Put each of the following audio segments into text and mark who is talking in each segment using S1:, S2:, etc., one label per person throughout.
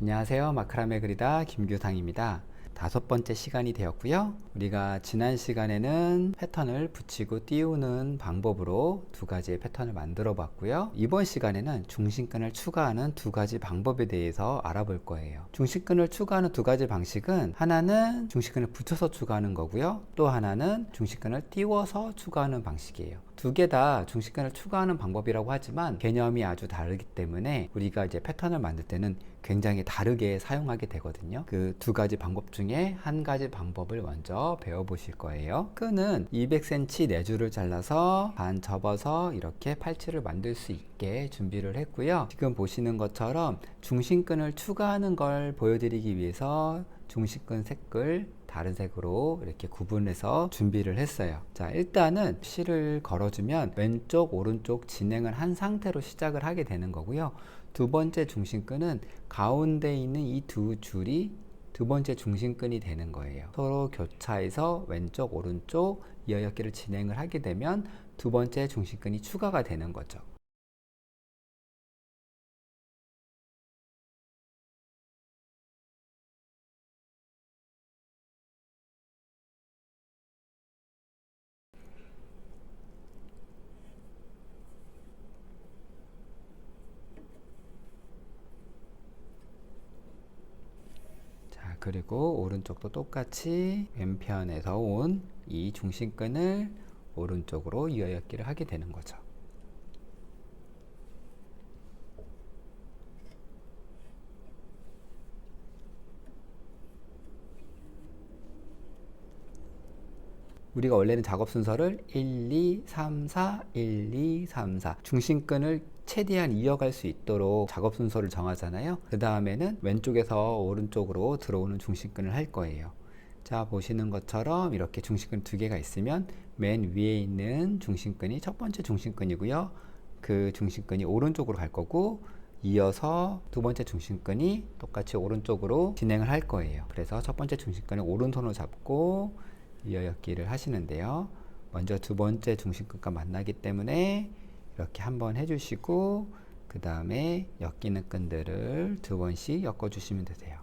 S1: 안녕하세요. 마크라메 그리다 김규상입니다. 다섯 번째 시간이 되었고요. 우리가 지난 시간에는 패턴을 붙이고 띄우는 방법으로 두 가지의 패턴을 만들어 봤고요. 이번 시간에는 중심끈을 추가하는 두 가지 방법에 대해서 알아볼 거예요. 중심끈을 추가하는 두 가지 방식은 하나는 중심끈을 붙여서 추가하는 거고요. 또 하나는 중심끈을 띄워서 추가하는 방식이에요. 두 개 다 중심끈을 추가하는 방법이라고 하지만 개념이 아주 다르기 때문에 우리가 이제 패턴을 만들 때는 굉장히 다르게 사용하게 되거든요. 그 두 가지 방법 중에 한 가지 방법을 먼저 배워보실 거예요. 끈은 200cm 네 줄을 잘라서 반 접어서 이렇게 팔찌를 만들 수 있게 준비를 했고요. 지금 보시는 것처럼 중심끈을 추가하는 걸 보여드리기 위해서 중심끈 색을 다른 색으로 이렇게 구분해서 준비를 했어요. 자, 일단은 실을 걸어주면 왼쪽, 오른쪽 진행을 한 상태로 시작을 하게 되는 거고요. 두 번째 중심끈은 가운데 있는 이 두 줄이 두 번째 중심끈이 되는 거예요. 서로 교차해서 왼쪽, 오른쪽 이어역기를 진행을 하게 되면 두 번째 중심끈이 추가가 되는 거죠. 자, 그리고 오른쪽도 똑같이 왼편에서 온 이 중심끈을 오른쪽으로 이어역기를 하게 되는 거죠. 우리가 원래는 작업 순서를 1, 2, 3, 4, 1, 2, 3, 4 중심끈을 최대한 이어갈 수 있도록 작업 순서를 정하잖아요. 그 다음에는 왼쪽에서 오른쪽으로 들어오는 중심끈을 할 거예요. 자, 보시는 것처럼 이렇게 중심끈 두 개가 있으면 맨 위에 있는 중심끈이 첫 번째 중심끈이고요. 그 중심끈이 오른쪽으로 갈 거고 이어서 두 번째 중심끈이 똑같이 오른쪽으로 진행을 할 거예요. 그래서 첫 번째 중심끈을 오른손으로 잡고 이어역기를 하시는데요. 먼저 두 번째 중심끝과 만나기 때문에 이렇게 한번 해주시고 그 다음에 엮이는 끈들을 두 번씩 엮어주시면 되세요.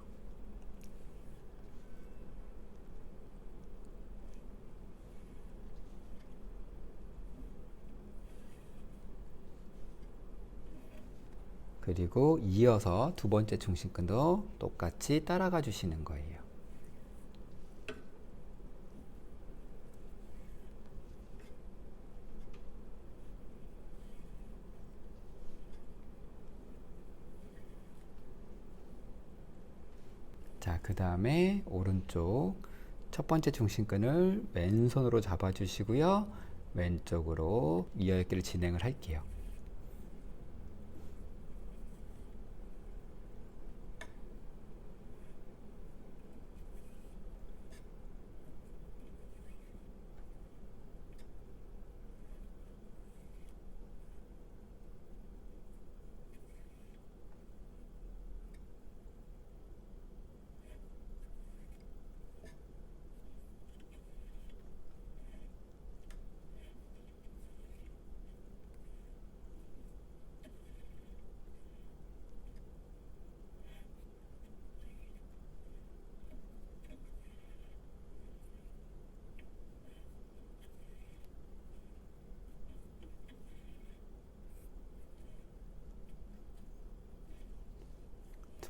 S1: 그리고 이어서 두 번째 중심끈도 똑같이 따라가 주시는 거예요. 자, 그 다음에 오른쪽 첫 번째 중심끈을 왼손으로 잡아주시고요. 왼쪽으로 이어역기를 진행을 할게요.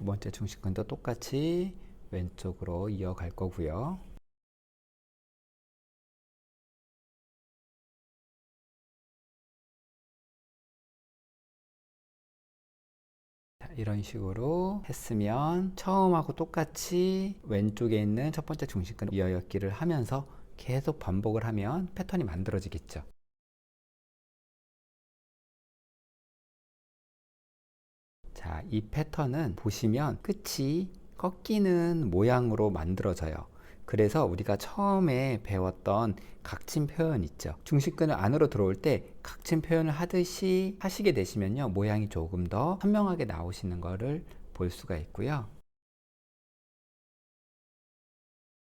S1: 두 번째 중심끈도 똑같이 왼쪽으로 이어갈 거고요. 자, 이런 식으로 했으면 처음하고 똑같이 왼쪽에 있는 첫 번째 중심끈 이어역기를 하면서 계속 반복을 하면 패턴이 만들어지겠죠. 자, 이 패턴은 보시면 끝이 꺾이는 모양으로 만들어져요. 그래서 우리가 처음에 배웠던 각진 표현 있죠. 중심끈을 안으로 들어올 때 각진 표현을 하듯이 하시게 되시면요. 모양이 조금 더 선명하게 나오시는 것을 볼 수가 있고요.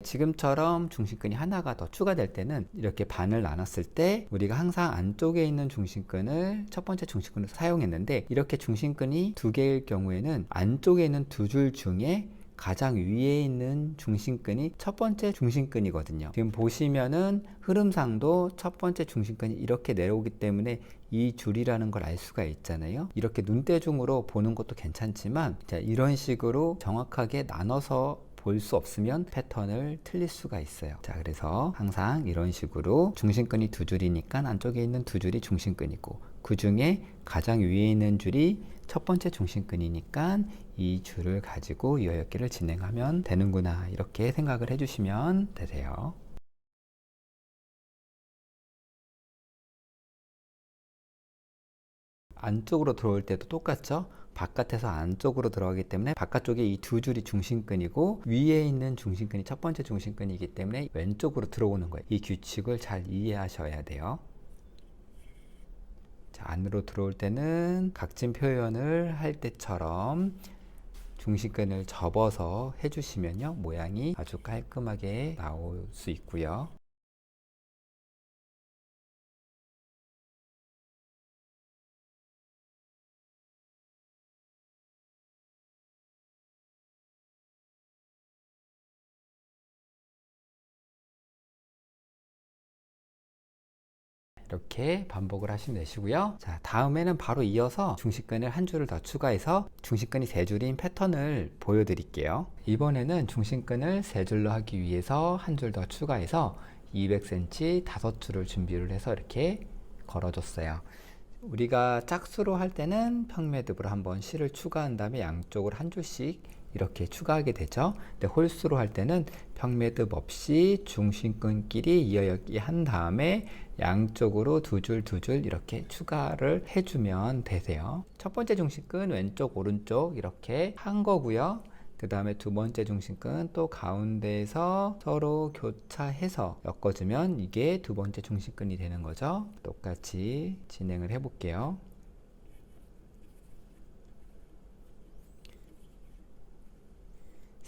S1: 지금처럼 중심끈이 하나가 더 추가될 때는 이렇게 반을 나눴을 때 우리가 항상 안쪽에 있는 중심끈을 첫 번째 중심끈을 사용했는데 이렇게 중심끈이 두 개일 경우에는 안쪽에 있는 두 줄 중에 가장 위에 있는 중심끈이 첫 번째 중심끈이거든요. 지금 보시면은 흐름상도 첫 번째 중심끈이 이렇게 내려오기 때문에 이 줄이라는 걸 알 수가 있잖아요. 이렇게 눈대중으로 보는 것도 괜찮지만 자, 이런 식으로 정확하게 나눠서 볼 수 없으면 패턴을 틀릴 수가 있어요. 자, 그래서 항상 이런 식으로 중심끈이 두 줄이니까 안쪽에 있는 두 줄이 중심끈이고 그 중에 가장 위에 있는 줄이 첫 번째 중심끈이니까 이 줄을 가지고 이어역기를 진행하면 되는구나 이렇게 생각을 해주시면 되세요. 안쪽으로 들어올 때도 똑같죠? 바깥에서 안쪽으로 들어가기 때문에 바깥쪽에 이 두 줄이 중심끈이고 위에 있는 중심끈이 첫 번째 중심끈이기 때문에 왼쪽으로 들어오는 거예요. 이 규칙을 잘 이해하셔야 돼요. 자, 안으로 들어올 때는 각진 표현을 할 때처럼 중심끈을 접어서 해주시면요 모양이 아주 깔끔하게 나올 수 있고요. 이렇게 반복을 하시면 되시고요. 자, 다음에는 바로 이어서 중심끈을 한 줄을 더 추가해서 중심끈이 세 줄인 패턴을 보여드릴게요. 이번에는 중심끈을 세 줄로 하기 위해서 한 줄 더 추가해서 200cm 다섯 줄을 준비를 해서 이렇게 걸어줬어요. 우리가 짝수로 할 때는 평매듭으로 한번 실을 추가한 다음에 양쪽으로 한 줄씩 이렇게 추가하게 되죠. 근데 홀수로 할 때는 평매듭 없이 중심끈끼리 이어역기 한 다음에 양쪽으로 두 줄 두 줄 이렇게 추가를 해주면 되세요. 첫 번째 중심끈 왼쪽 오른쪽 이렇게 한 거고요. 그 다음에 두 번째 중심끈 또 가운데에서 서로 교차해서 엮어주면 이게 두 번째 중심끈이 되는 거죠. 똑같이 진행을 해 볼게요.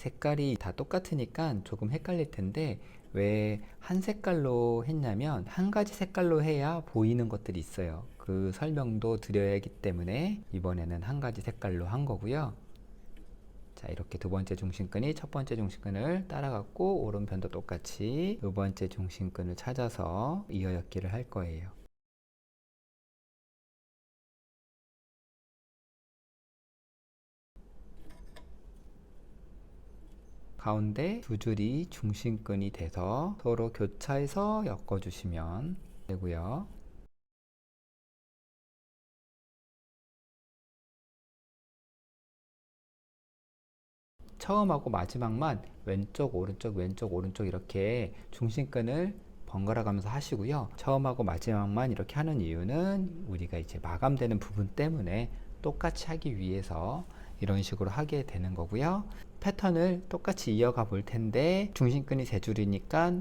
S1: 색깔이 다 똑같으니까 조금 헷갈릴 텐데 왜 한 색깔로 했냐면 한 가지 색깔로 해야 보이는 것들이 있어요. 그 설명도 드려야 하기 때문에 이번에는 한 가지 색깔로 한 거고요. 자 이렇게 두 번째 중심끈이 첫 번째 중심끈을 따라갔고 오른편도 똑같이 두 번째 중심끈을 찾아서 이어엮기를 할 거예요. 가운데 두 줄이 중심끈이 돼서 서로 교차해서 엮어주시면 되고요. 처음하고 마지막만 왼쪽 오른쪽 왼쪽 오른쪽 이렇게 중심끈을 번갈아 가면서 하시고요. 처음하고 마지막만 이렇게 하는 이유는 우리가 이제 마감되는 부분 때문에 똑같이 하기 위해서 이런 식으로 하게 되는 거고요. 패턴을 똑같이 이어가 볼 텐데 중심끈이 세 줄이니까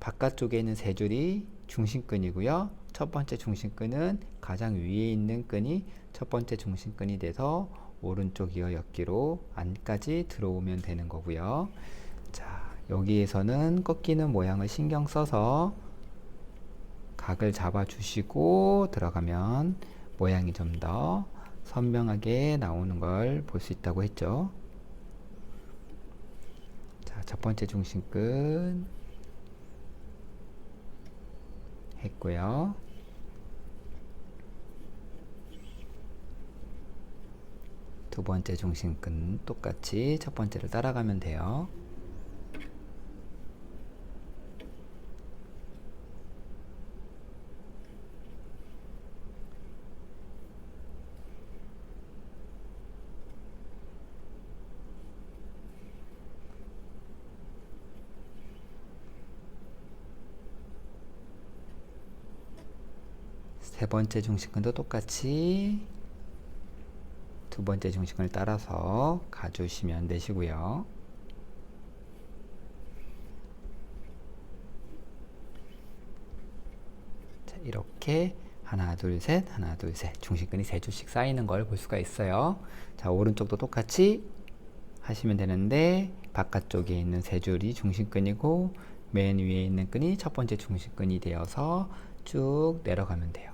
S1: 바깥쪽에 있는 세 줄이 중심끈이고요. 첫 번째 중심끈은 가장 위에 있는 끈이 첫 번째 중심끈이 돼서 오른쪽 이어 엮기로 안까지 들어오면 되는 거고요. 자, 여기에서는 꺾이는 모양을 신경 써서 각을 잡아 주시고 들어가면 모양이 좀 더 선명하게 나오는 걸 볼 수 있다고 했죠. 자, 첫 번째 중심끈 했고요. 두 번째 중심끈 똑같이 첫 번째를 따라가면 돼요. 세 번째 중심끈도 똑같이 두 번째 중심을 따라서 가주시면 되시고요. 자, 이렇게 하나 둘 셋 하나 둘 셋 중심끈이 세 줄씩 쌓이는 걸 볼 수가 있어요. 자 오른쪽도 똑같이 하시면 되는데 바깥쪽에 있는 세 줄이 중심끈이고 맨 위에 있는 끈이 첫 번째 중심끈이 되어서 쭉 내려가면 돼요.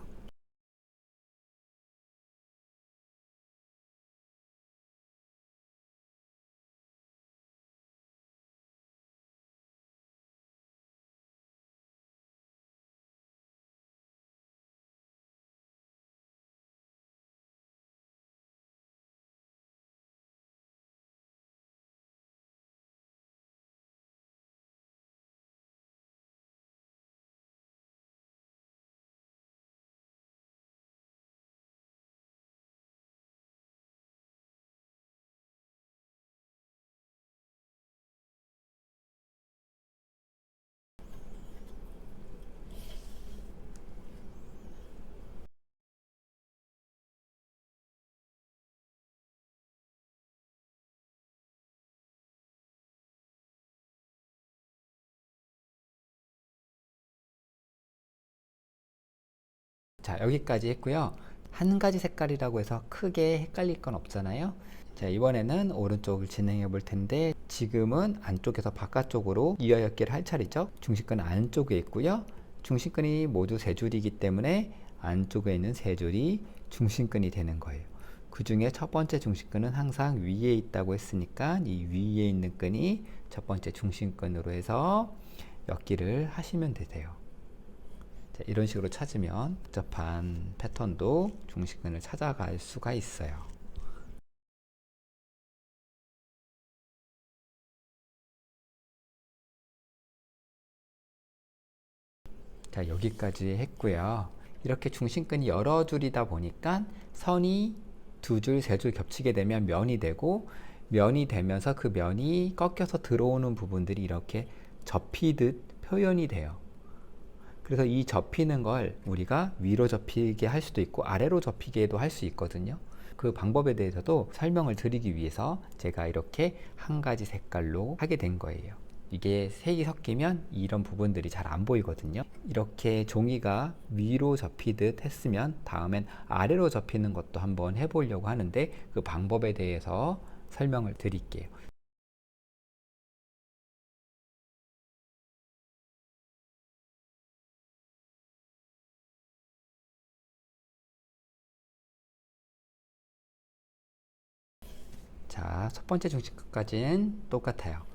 S1: 자, 여기까지 했고요. 한 가지 색깔이라고 해서 크게 헷갈릴 건 없잖아요. 자, 이번에는 오른쪽을 진행해 볼 텐데 지금은 안쪽에서 바깥쪽으로 이어역기를 할 차례죠. 중심끈은 안쪽에 있고요. 중심끈이 모두 세 줄이기 때문에 안쪽에 있는 세 줄이 중심끈이 되는 거예요. 그 중에 첫 번째 중심끈은 항상 위에 있다고 했으니까 이 위에 있는 끈이 첫 번째 중심끈으로 해서 엮기를 하시면 되세요. 자, 이런 식으로 찾으면 복잡한 패턴도 중심끈을 찾아갈 수가 있어요. 자, 여기까지 했고요. 이렇게 중심끈이 여러 줄이다 보니까 선이 두 줄, 세 줄 겹치게 되면 면이 되고 면이 되면서 그 면이 꺾여서 들어오는 부분들이 이렇게 접히듯 표현이 돼요. 그래서 이 접히는 걸 우리가 위로 접히게 할 수도 있고 아래로 접히게도 할 수 있거든요. 그 방법에 대해서도 설명을 드리기 위해서 제가 이렇게 한 가지 색깔로 하게 된 거예요. 이게 색이 섞이면 이런 부분들이 잘 안 보이거든요. 이렇게 종이가 위로 접히듯 했으면 다음엔 아래로 접히는 것도 한번 해보려고 하는데 그 방법에 대해서 설명을 드릴게요. 자, 첫 번째 중심끝까지는 똑같아요.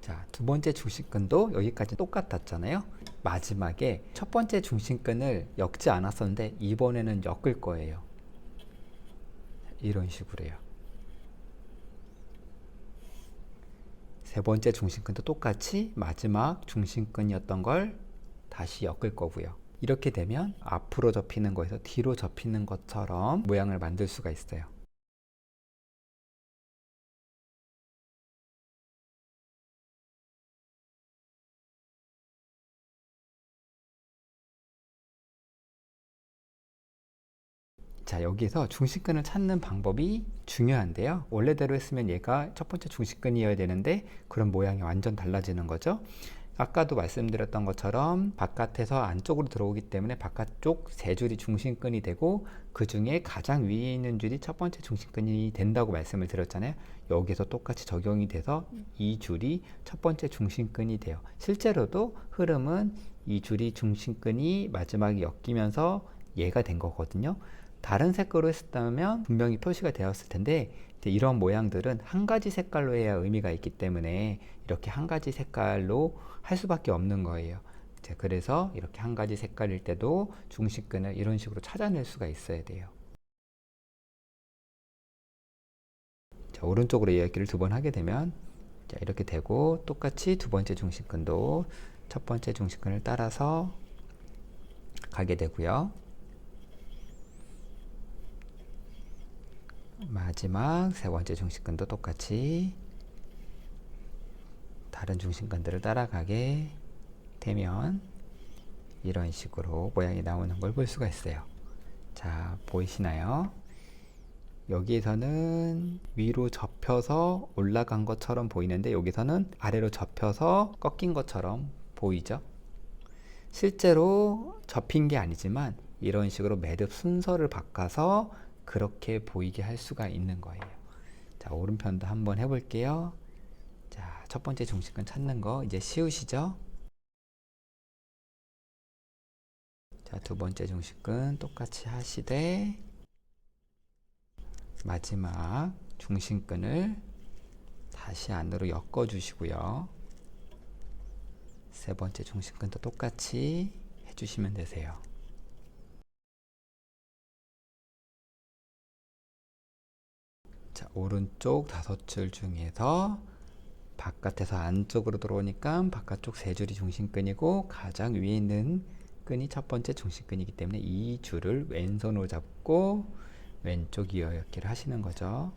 S1: 자, 두 번째 중심끈도 여기까지 똑같았잖아요. 마지막에 첫 번째 중심끈을 엮지 않았었는데 이번에는 엮을 거예요. 이런 식으로요. 세 번째 중심끈도 똑같이 마지막 중심끈이었던 걸 다시 엮을 거고요. 이렇게 되면 앞으로 접히는 거에서 뒤로 접히는 것처럼 모양을 만들 수가 있어요. 자 여기서 중심끈을 찾는 방법이 중요한데요. 원래대로 했으면 얘가 첫 번째 중심끈이어야 되는데 그런 모양이 완전 달라지는 거죠. 아까도 말씀드렸던 것처럼 바깥에서 안쪽으로 들어오기 때문에 바깥쪽 세 줄이 중심끈이 되고 그 중에 가장 위에 있는 줄이 첫 번째 중심끈이 된다고 말씀을 드렸잖아요. 여기서 똑같이 적용이 돼서 이 줄이 첫 번째 중심끈이 돼요. 실제로도 흐름은 이 줄이 중심끈이 마지막에 엮이면서 얘가 된 거거든요 다른 색깔로 했다면 분명히 표시가 되었을 텐데 이런 모양들은 한 가지 색깔로 해야 의미가 있기 때문에 이렇게 한 가지 색깔로 할 수밖에 없는 거예요. 그래서 이렇게 한 가지 색깔일 때도 중심끈을 이런 식으로 찾아낼 수가 있어야 돼요. 자, 오른쪽으로 이야기를 두 번 하게 되면 자, 이렇게 되고 똑같이 두 번째 중심끈도 첫 번째 중심끈을 따라서 가게 되고요. 마지막 세 번째 중심끈도 똑같이 다른 중심끈들을 따라가게 되면 이런 식으로 모양이 나오는 걸 볼 수가 있어요. 자, 보이시나요? 여기에서는 위로 접혀서 올라간 것처럼 보이는데 여기서는 아래로 접혀서 꺾인 것처럼 보이죠? 실제로 접힌 게 아니지만 이런 식으로 매듭 순서를 바꿔서 그렇게 보이게 할 수가 있는 거예요. 자, 오른편도 한번 해볼게요. 자, 첫 번째 중심근 찾는 거 이제 쉬우시죠? 자, 두 번째 중심근 똑같이 하시되 마지막 중심근을 다시 안으로 엮어 주시고요. 세 번째 중심근도 똑같이 해주시면 되세요. 자, 오른쪽 다섯 줄 중에서 바깥에서 안쪽으로 들어오니까 바깥쪽 세 줄이 중심근이고 가장 위에 있는 끈이 첫 번째 중심근이기 때문에 이 줄을 왼손으로 잡고 왼쪽 이어엮기를 하시는 거죠.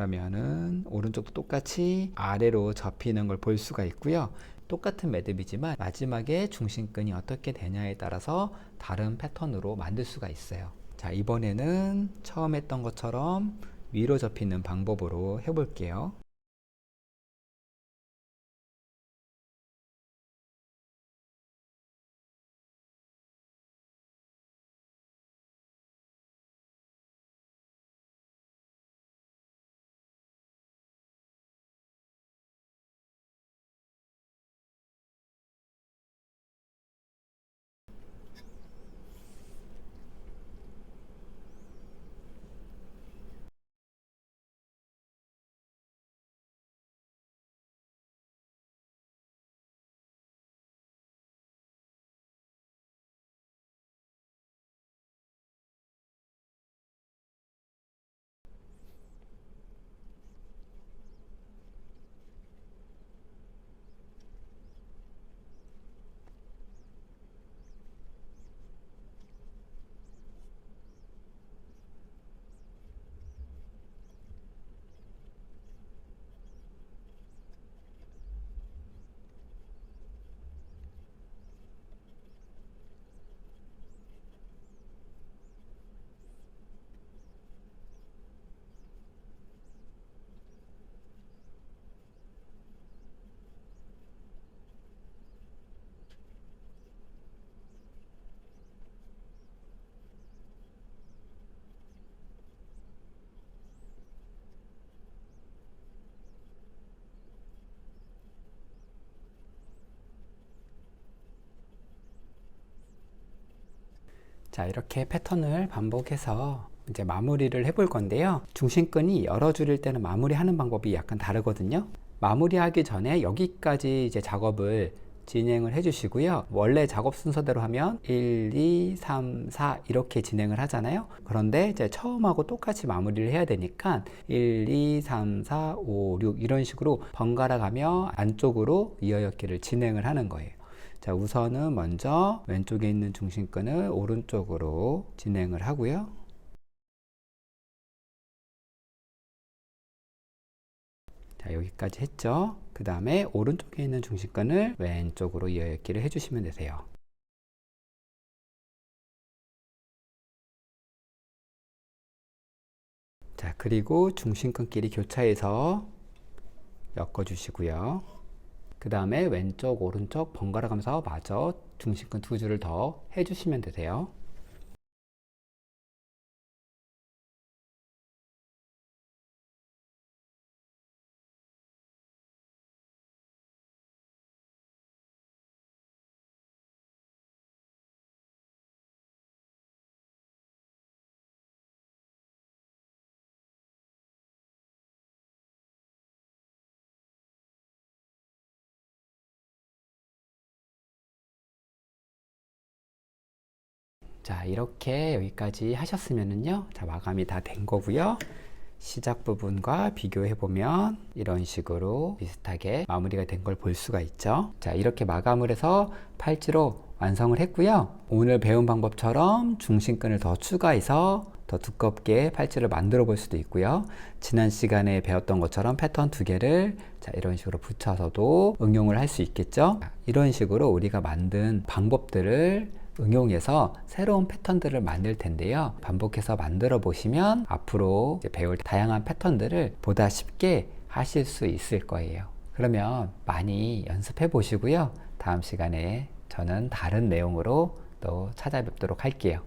S1: 그러면은 오른쪽도 똑같이 아래로 접히는 걸 볼 수가 있고요. 똑같은 매듭이지만 마지막에 중심끈이 어떻게 되냐에 따라서 다른 패턴으로 만들 수가 있어요. 자, 이번에는 처음 했던 것처럼 위로 접히는 방법으로 해볼게요. 자, 이렇게 패턴을 반복해서 이제 마무리를 해볼 건데요. 중심끈이 여러 줄일 때는 마무리하는 방법이 약간 다르거든요. 마무리하기 전에 여기까지 이제 작업을 진행을 해 주시고요. 원래 작업 순서대로 하면 1, 2, 3, 4 이렇게 진행을 하잖아요. 그런데 이제 처음하고 똑같이 마무리를 해야 되니까 1, 2, 3, 4, 5, 6 이런 식으로 번갈아 가며 안쪽으로 이어엮기를 진행을 하는 거예요. 자, 우선은 먼저 왼쪽에 있는 중심끈을 오른쪽으로 진행을 하고요. 자, 여기까지 했죠. 그 다음에 오른쪽에 있는 중심끈을 왼쪽으로 이어엮기를 해주시면 되세요. 자, 그리고 중심끈끼리 교차해서 엮어주시고요. 그 다음에 왼쪽, 오른쪽 번갈아 가면서 마저 중심끈 두 줄을 더 해주시면 되세요. 자, 이렇게 여기까지 하셨으면은요. 자, 마감이 다 된 거고요. 시작 부분과 비교해 보면 이런 식으로 비슷하게 마무리가 된 걸 볼 수가 있죠. 자, 이렇게 마감을 해서 팔찌로 완성을 했고요. 오늘 배운 방법처럼 중심끈을 더 추가해서 더 두껍게 팔찌를 만들어 볼 수도 있고요. 지난 시간에 배웠던 것처럼 패턴 두 개를 자, 이런 식으로 붙여서도 응용을 할 수 있겠죠. 이런 식으로 우리가 만든 방법들을 응용해서 새로운 패턴들을 만들 텐데요. 반복해서 만들어 보시면 앞으로 배울 다양한 패턴들을 보다 쉽게 하실 수 있을 거예요. 그러면 많이 연습해 보시고요. 다음 시간에 저는 다른 내용으로 또 찾아뵙도록 할게요.